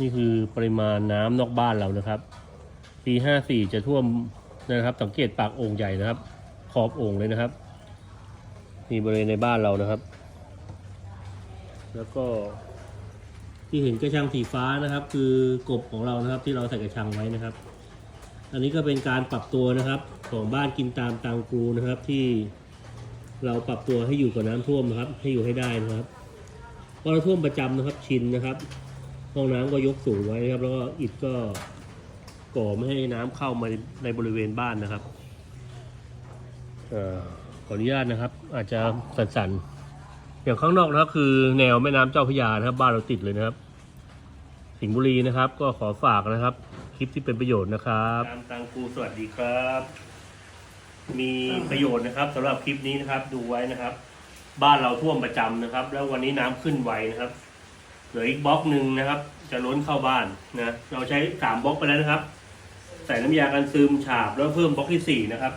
นี่คือปริมาณน้ำนอกบ้านเรานะครับปีห้าสี่จะท่วมนะครับ สังเกตปากโอ่งใหญ่นะครับ ขอบโอ่งเลยนะครับนี่บริเวณในบ้านเรานะครับ แล้วก็ที่เห็นกระชังสีฟ้านะครับ คือกบของเรานะครับที่เราใส่กระชังไว้นะครับ อันนี้ก็เป็นการปรับตัวนะครับ ของบ้านกินตามตามกรูนะครับที่เราปรับตัวให้อยู่กับน้ำท่วมนะครับ ให้อยู่ให้ได้นะครับเพราะเราท่วมประจำนะครับชินนะครับ ห้องน้ำก็ยกสูงไว้นะครับ แล้วก็อิฐก็ก่อไม่ให้น้ำเข้ามาในบริเวณบ้านนะครับอขออนุญาตนะครับ อาจจะสั่นๆอย่างข้างนอกนะครับคือแนวแม่น้ำเจ้าพระยานะครับ บ้านเราติดเลยนะครับ สิงห์บุรีนะครับ ก็ขอฝากนะครับ คลิปที่เป็นประโยชน์นะครับตามตังกูสวัสดีครับ มีประโยชน์นะครับสำหรับคลิปนี้นะครับ ดูไว้นะครับ บ้านเราท่วมประจำนะครับ แล้ววันนี้น้ำขึ้นไวนะครับ เหลืออีกบล็อกหนึ่งนะครับ จะล้นเข้าบ้านนะเราใช้สามบล็อกไปแล้วนะครับ ใส่น้ำยากันซึมฉาบแล้วเพิ่มบล็อกที่สี่นะครับ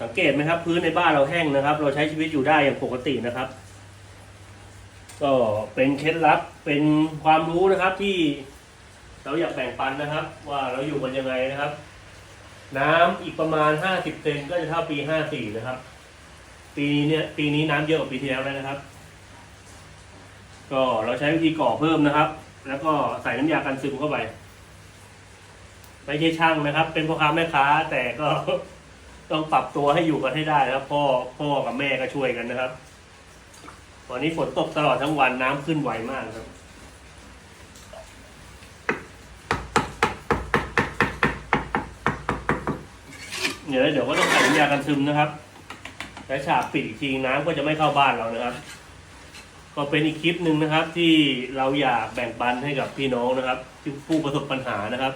สังเกตไหมครับ พื้นในบ้านเราแห้งนะครับ เราใช้ชีวิตอยู่ได้อย่างปกตินะครับ ก็เป็นเคล็ดลับเป็นความรู้นะครับที่เราอยากแบ่งปันนะครับ ว่าเราอยู่กันยังไงนะครับ น้ำอีกประมาณห้าสิบเซนก็จะเท่าปีห้าสี่นะครับ ปีนี้เนี่ยปีนี้น้ำเยอะกว่าปีที่แล้วแล้วนะครับ ก็เราใช้วิธีก่อเพิ่มนะครับ แล้วก็ใส่น้ำยากันซึมเข้าไป ไม่ใช่ช่างนะครับ เป็นพ่อค้าแม่ค้า แต่ก็ต้องปรับตัวให้อยู่กันให้ได้นะครับพ่อพ่อกับแม่ก็ช่วยกันนะครับวันนี้ฝนตกตลอดทั้งวันน้ำขึ้นไวมากครับเดี๋ยวเดี๋ยวก็ต้องใส่น้ำยากันซึมนะครับ และฉาบปิดอีกทีน้ำก็จะไม่เข้าบ้านเรานะครับ ก็เป็นอีกคลิปหนึ่งนะครับ ที่เราอยากแบ่งปันให้กับพี่น้องนะครับที่ผู้ประสบปัญหานะครับ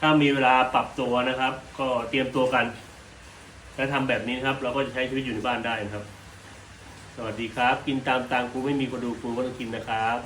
ถ้ามีเวลาปรับตัวนะครับ ก็เตรียมตัวกัน และทำแบบนี้นะครับ เราก็จะใช้ชีวิตอยู่ในบ้านได้นะครับ สวัสดีครับ กินตามตามกูไม่มีคนดูกูก็ต้องกินนะครับ